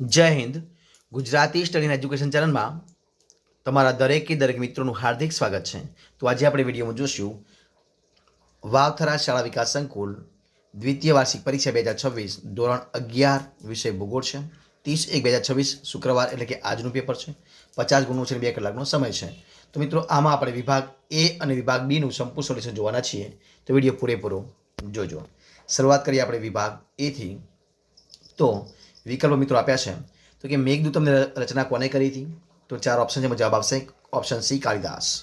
જય Hind. Gujarati study education ચેનલમાં તમારા દરેકે દરેક મિત્રોનું હાર્દિક સ્વાગત છે. તો આજે આપણે વિડીયોમાં જોશું વાવથરા શાળા વિકાસ સંકુલ દ્વિતીય વાર્ષિક પરીક્ષા બે હજાર છવ્વીસ ધોરણ અગિયાર વિષય ભૂગોળ છે. ત્રીસ એક બે હજાર છવ્વીસ શુક્રવાર એટલે કે આજનું પેપર છે. પચાસ ગુણનું છે બે કલાકનો સમય છે. તો મિત્રો, આમાં આપણે વિભાગ એ અને વિભાગ બીનું સંપૂર્ણ સોલ્યુશન જોવાના છીએ. તો વીડિયો પૂરેપૂરો જોજો. શરૂઆત કરીએ આપણે વિભાગ એથી તો વિકલ્પો મિત્રો આપ્યા છે. તો કે મેઘદૂતમની રચના કોને કરી હતી? તો ચાર ઓપ્શન છે જવાબ આવશે. Option C Kalidas.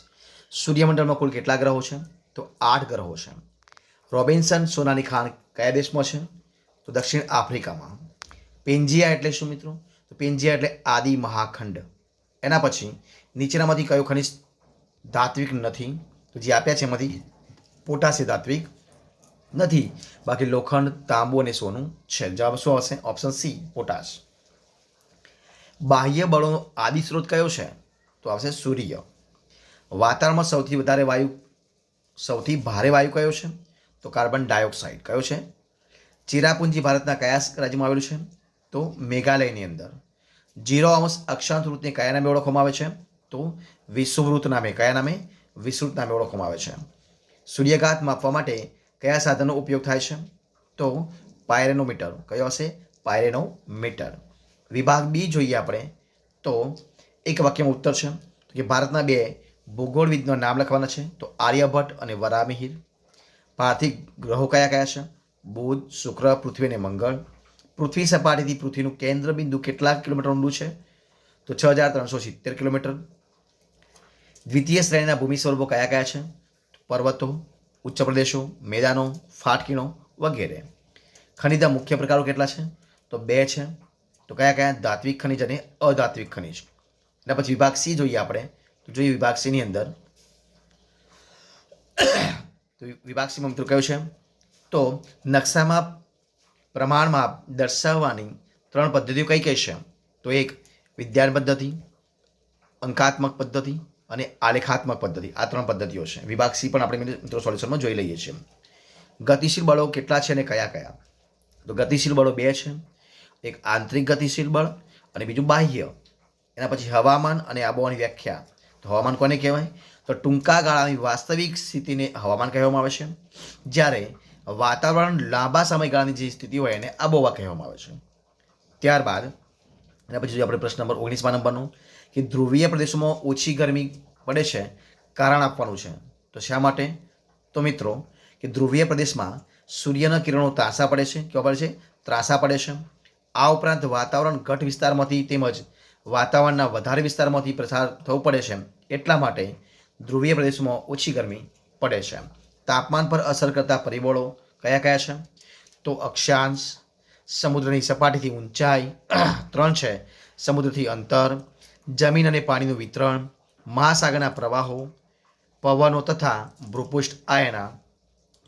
સૂર્યમંડળમાં કુલ કેટલા ગ્રહો છે? તો આઠ ગ્રહો છે. રોબિન્સન સોનાની ખાન કયા દેશમાં છે? તો દક્ષિણ આફ્રિકામાં. પેન્જિયા એટલે શું મિત્રો? તો પેન્જિયા એટલે આદિ મહાખંડ. એના પછી નીચેનામાંથી કયો ખનિજ ધાત્વિક નથી? તો જે આપ્યા છે એમાંથી પોટાસી ધાત્વિક નથી. બાકી લોખંડ, તાંબુ અને સોનું છે. જવાબ શું આવશે? Option C, potash. બાહ્ય બળોનો આદિ સ્ત્રોત કયો છે? તો આવશે સૂર્ય. વાતાવરણમાં સૌથી વધારે વાયુ, સૌથી ભારે વાયુ કયો છે? તો કાર્બન ડાયોક્સાઇડ કયો છે? ચિરાપુંજી ભારતના કયા રાજ્યમાં આવેલું છે? તો મેઘાલયની અંદર. જીરો અંશ અક્ષાંત વૃત્તને કયા નામે ઓળખવામાં આવે છે? તો વિષુવૃત નામે. કયા નામે? વિષુવૃત્ત નામે ઓળખવામાં આવે છે. સૂર્યઘાત માપવા માટે કયા સાધનનો ઉપયોગ થાય છે? તો પાયરેનોમીટર. કયો હશે? પાયરેનોમીટર. વિભાગ બી જોઈએ આપણે, તો એક વાક્યમાં ઉત્તર છે કે ભારતના બે ભૂગોળવિદનું નામ લખવાના છે, તો આર્યભટ્ટ અને વરામિહિર પાર્થિવ ગ્રહો કયા કયા છે? બુધ, શુક્ર, પૃથ્વી અને મંગળ. પૃથ્વી સપાટીથી પૃથ્વીનું કેન્દ્ર બિંદુ કેટલા કિલોમીટર ઊંડું છે? તો છ હજાર ત્રણસો સિત્તેર કિલોમીટર. દ્વિતીય શ્રેણીના ભૂમિ સ્વરૂપો કયા કયા છે? પર્વતો ઉચ્ચ પ્રદેશો, મેદાનો, ફાટકીણો વગેરે. ખનિજના મુખ્ય પ્રકારો કેટલા છે? તો બે છે. તો કયા કયા? ધાત્વિક ખનિજ અને અધાત્વિક ખનિજ. અને પછી વિભાગ સી જોઈએ આપણે. તો જોઈએ વિભાગ સીની અંદર. તો વિભાગ સીમાં મિત્રો કયો છે? તો નકશામાં પ્રમાણમાં દર્શાવવાની ત્રણ પદ્ધતિઓ કઈ કઈ છે? તો એક વિજ્ઞાન પદ્ધતિ, અંકાત્મક પદ્ધતિ અને આલેખાત્મક પદ્ધતિ, આ ત્રણ પદ્ધતિઓ છે. વિભાગ સી પણ આપણે મિત્રો સોલ્યુશનમાં જોઈ લઈએ છીએ. ગતિશીલ બળો કેટલા છે અને કયા કયા? તો ગતિશીલ બળો બે છે. એક આંતરિક ગતિશીલ બળ અને બીજું બાહ્ય. એના પછી હવામાન અને આબોહવાની વ્યાખ્યા. તો હવામાન કોને કહેવાય? તો ટૂંકા ગાળાની વાસ્તવિક સ્થિતિને હવામાન કહેવામાં આવે છે. જ્યારે વાતાવરણ લાંબા સમયગાળાની જે સ્થિતિ હોય એને આબોહવા કહેવામાં આવે છે. ત્યારબાદ, એના પછી આપણે પ્રશ્ન નંબર ઓગણીસમાં નંબરનો. કે ધ્રુવીય પ્રદેશોમાં ઓછી ગરમી પડે છે, કારણ આપવાનું છે. તો શા માટે? તો મિત્રો, કે ધ્રુવીય પ્રદેશમાં સૂર્યના કિરણો ત્રાસા પડે છે. કેવા પડે છે? ત્રાસા પડે છે. આ ઉપરાંત વાતાવરણ ઘટ વિસ્તારમાંથી તેમજ વાતાવરણના વધારે વિસ્તારમાંથી પ્રસાર થવો પડે છે. એટલા માટે ધ્રુવીય પ્રદેશમાં ઓછી ગરમી પડે છે. તાપમાન પર અસર કરતા પરિબળો કયા કયા છે? તો અક્ષાંશ, સમુદ્રની સપાટીથી ઊંચાઈ, ત્રણ છે. સમુદ્રથી અંતર જમીન અને પાણીનું વિતરણ, મહાસાગરના પ્રવાહો, પવનો તથા ભૂપૃષ્ઠ આ એના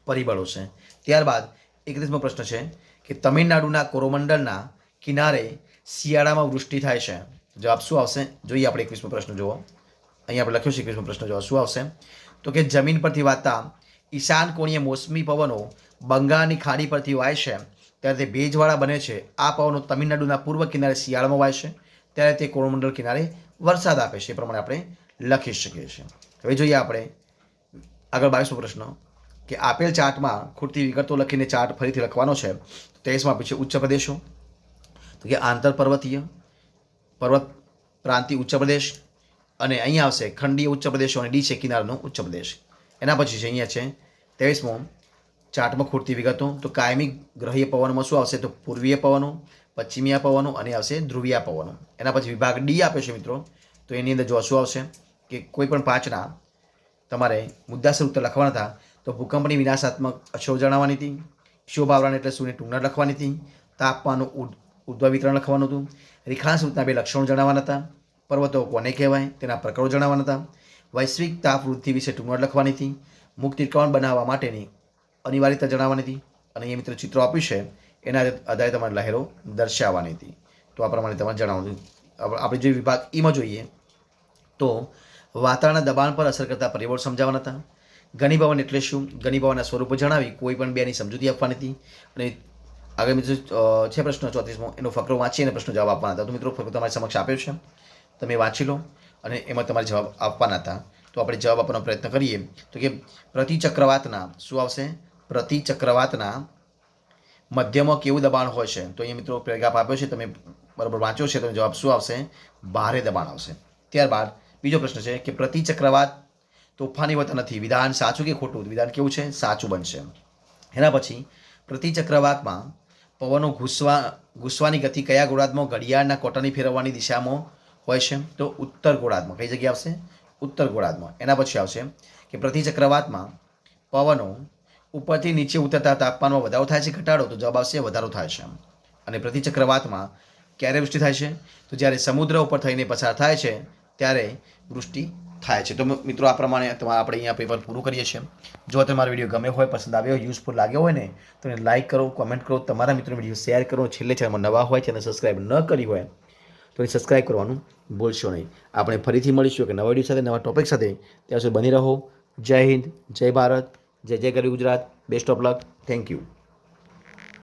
પરિબળો છે. ત્યારબાદ એકત્રીસમો પ્રશ્ન છે કે તમિલનાડુના કોરોમંડળના કિનારે શિયાળામાં વૃષ્ટિ થાય છે. જવાબ શું આવશે? જોઈએ આપણે એકવીસમો પ્રશ્ન જુઓ. અહીંયા આપણે લખ્યું છે એકવીસમો પ્રશ્ન જુઓ શું આવશે? તો કે જમીન પરથી વાતા ઈશાન કોણીય મોસમી પવનો બંગાળની ખાડી પરથી વાય છે. ત્યારે તે ભેજવાળા બને છે. આ પવનો તમિલનાડુના પૂર્વ કિનારે શિયાળામાં વાય છે. ત્યારે તે કોરોમંડળ કિનારે વરસાદ આપે છે. એ પ્રમાણે આપણે લખી શકીએ છીએ. હવે જોઈએ આપણે આગળ બાવીસમો પ્રશ્ન કે આપેલ ચાર્ટમાં ખૂટતી વિગતો લખીને ચાર્ટ ફરીથી લખવાનો છે. તેવીસમાં પૂછે, ઉચ્ચ પ્રદેશો? તો કે આંતર પર્વતીય, પર્વત પ્રાંતિય ઉચ્ચ પ્રદેશ અને અહીંયા આવશે ખંડીય ઉચ્ચ પ્રદેશો અને ડી છે કિનારનો ઉચ્ચ પ્રદેશ. એના પછી છે અહીંયા છે, ત્રેવીસમો ચાર્ટમાં ખૂટતી વિગતો. તો કાયમી ગ્રહીય પવનમાં શું આવશે? તો પૂર્વીય પવનો પશ્ચિમીય પવનો અને આવશે ધ્રુવીય પવનો. એના પછી વિભાગ ડી આપ્યો છે મિત્રો. તો એની અંદર જોશું આવશે કે કોઈ પણ પાંચના તમારે મુદ્દાસર ઉત્તર લખવાના હતા. તો ભૂકંપની વિનાશાત્મક અસરો જણાવવાની હતી. શોભાવરણ એટલે શૂન્ય ટૂંકના લખવાની હતી. તાપમાનનું ઉદ્ભવ વિતરણ લખવાનું હતું. રેખાંશ વૃત્તના બે લક્ષણો જણાવવાના હતા. પર્વતો કોને કહેવાય? તેના પ્રકારો જણાવવાના હતા. વૈશ્વિક તાપ વૃદ્ધિ વિશે ટૂંકનોટ લખવાની હતી. મુક્ત ત્રિકોણ બનાવવા માટેની અનિવાર્યતા જણાવવાની હતી. અને એ મિત્રો ચિત્રો આપ્યું છે. એના આધારે તમારે લહેરો દર્શાવવાની હતી. તો આ પ્રમાણે તમારે જણાવવાનું આપણે જે વિભાગ ઈમાં જોઈએ, તો વાતાવરણના દબાણ પર અસર કરતા પરિબળ સમજાવવાના હતા. ઘનીભવન એટલે શું? ઘનીભવનના સ્વરૂપો જણાવી, કોઈ પણ બેની સમજૂતી આપવાની હતી. અને આગળ છે પ્રશ્ન ચોત્રીસમો, એનો ફકરો વાંચી અને પ્રશ્નો જવાબ આપવાના હતા. તો મિત્રો, ફકરો તમારી સમક્ષ આપ્યો છે. તમે વાંચી લો અને એમાં તમારે જવાબ આપવાના હતા. તો આપણે જવાબ આપવાનો પ્રયત્ન કરીએ. તો કે પ્રતિચક્રવાતના શું આવશે? પ્રતિચક્રવાતના મધ્યમાં કેવું દબાણ હોય છે? તો અહીંયા મિત્રો પેરેગ્રાફ આપ્યો છે, તમે બરાબર વાંચ્યો છે તો જવાબ શું આવશે? ભારે દબાણ આવશે. ત્યારબાદ બીજો પ્રશ્ન છે કે પ્રતિચક્રવાત તોફાની હોતા નથી. વિધાન સાચું કે ખોટું? વિધાન કેવું છે? સાચું બનશે. એના પછી પ્રતિચક્રવાતમાં પવનો ઘૂસવા, ઘૂસવાની ગતિ કયા ગોળાર્ધમાં? ઘડિયાળના કોટાની ફેરવવાની દિશામાં હોય છે. તો ઉત્તર ગોળાર્ધમાં. કઈ જગ્યાએ આવશે? ઉત્તર ગોળાર્ધમાં. એના પછી આવશે કે પ્રતિચક્રવાતમાં પવનો ઉપરથી નીચે ઉતરતા તાપમાનમાં વધારો થાય છે, ઘટાડો, તો જવાબ આવશે વધારો થાય છે. અને પ્રતિચક્રવાતમાં ક્યારે વૃષ્ટિ થાય છે? તો જ્યારે સમુદ્ર ઉપર થઈને પસાર થાય છે, ત્યારે વૃષ્ટિ થાય છે. તો મિત્રો, આ પ્રમાણે તમારે આપણે અહીંયા પેપર પૂરું કરીએ છીએ. જો તમારો વીડિયો ગમે હોય, પસંદ આવ્યો યુઝફુલ લાગ્યો હોય ને, તો એને લાઇક કરો કોમેન્ટ કરો, તમારા મિત્રો વીડિયો શેર કરો. છેલ્લે ચેનલમાં નવા હોય ચેનલ સબસ્ક્રાઈબ ન કરી હોય, તો એ સબસ્ક્રાઈબ કરવાનું ભૂલશો નહીં. આપણે ફરીથી મળીશું કે નવા વીડિયો સાથે, નવા ટોપિક સાથે. ત્યાં સુધી બની રહો. જય હિન્દ, જય ભારત. જય જય ગરી Gujarat best of luck thank you